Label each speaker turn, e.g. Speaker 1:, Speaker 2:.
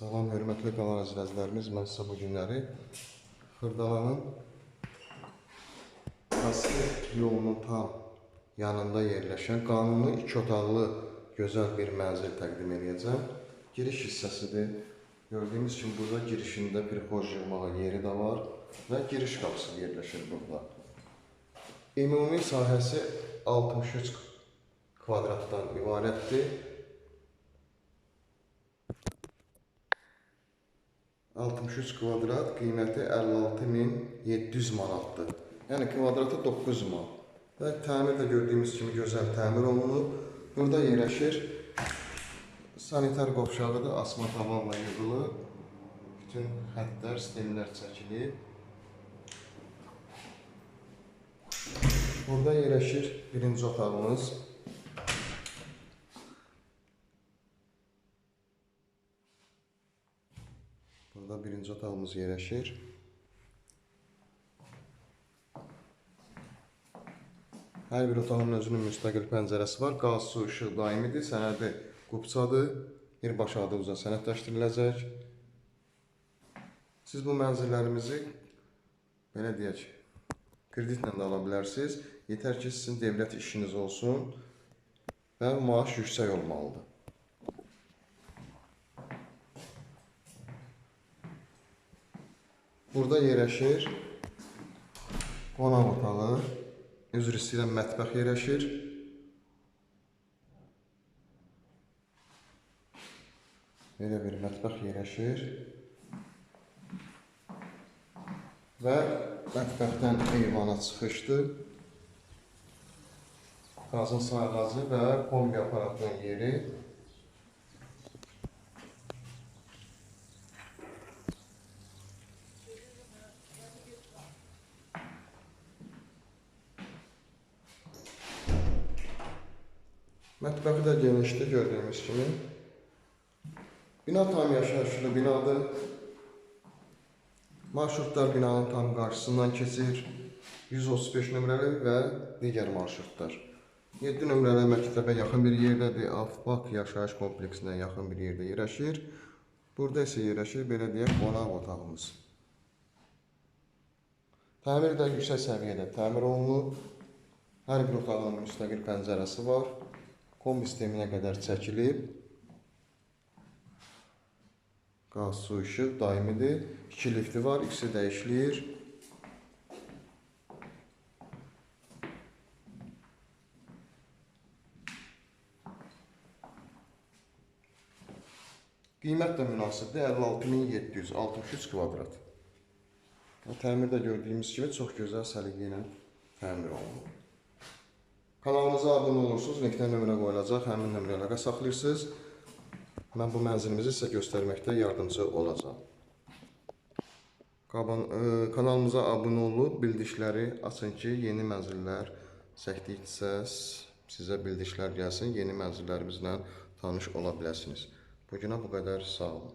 Speaker 1: Salam, hörmətli kanal izləyicilərimiz. Mən sizə bu günləri Xırdalanın Prospekt yolunun tam yanında yerləşən qanuni iki otaqlı gözəl bir mənzil təqdim edəcəm. Giriş hissəsidir. Gördüyünüz kimi burada girişində prixoj yığmağa yeri də var və giriş qapısı yerləşir burada. Ümumi sahəsi 63 kvadratdan ibarətdir. 63 kvadrat qiyməti 56700 manatdır. Yəni kvadratı 9 manat. Və təmir də gördüyümüz kimi gözəl təmir olunub. Burada yerləşir sanitar qovşağı da asma tavanla yığılıb. Bütün xəttlər, stemlər çəkilib. Burada yerləşir birinci otağımız. Burada birinci otağımız yerləşir. Hər bir otağın özünün müstəqil pəncərəsi var. Qaz, su, işıq daimidir. Sənədi qubçadır. Birbaşa adı uzun sənədləşdiriləcək. Siz bu mənzillərimizi belə deyək, kreditlə də ala bilərsiniz. Yetər ki, sizin dövlət işiniz olsun və maaş yüksək olmalıdır. Burada yerləşir qonaq otağı, üzr istəyirəm mətbəx yerləşir. Belə bir mətbəx yerləşir. Və mətbəxdən eyvana çıxışdır. Qazın sayğacı və kombi aparatının yeri. Mətbəxi də genişdir gördüyümüz kimi. Bina tam yaşayışlı binadır. Marşrutlar binanın tam qarşısından keçir. 135 nömrəli və digər marşrutlar. 7 nömrəli məktəbə yaxın bir yerdədir. Afbak yaşayış kompleksinə yaxın bir yerdə yerləşir. Burada isə yerləşir belə deyək qonaq otağımız. Təmir də yüksək səviyyədə təmir olunub. Hər bir otağın müstəqil pəncərəsi var. Kombi sisteminə qədər çəkilib. Qaz, su, işıq daimidir. İki lifti var, ikisi dəyişilir. Qiymət də münasibdir. 56700, 63 kvadrat. Təmirdə gördüyümüz kimi çox gözəl səliqə ilə təmir olunub. Kanalımıza abunə olursunuz, linkdən nömrə qoyulacaq, həmin nömrə əlaqə saxlayırsınız. Mən bu mənzilimizi sizə göstərməkdə yardımcı olacağam. Qaban, ə, kanalımıza abunə olub bildikləri açın ki, yeni mənzillər çəkdikcə sizə bildiklər gəlsin, yeni mənzillərimizlə tanış ola biləsiniz. Bu günə bu qədər, sağ olun.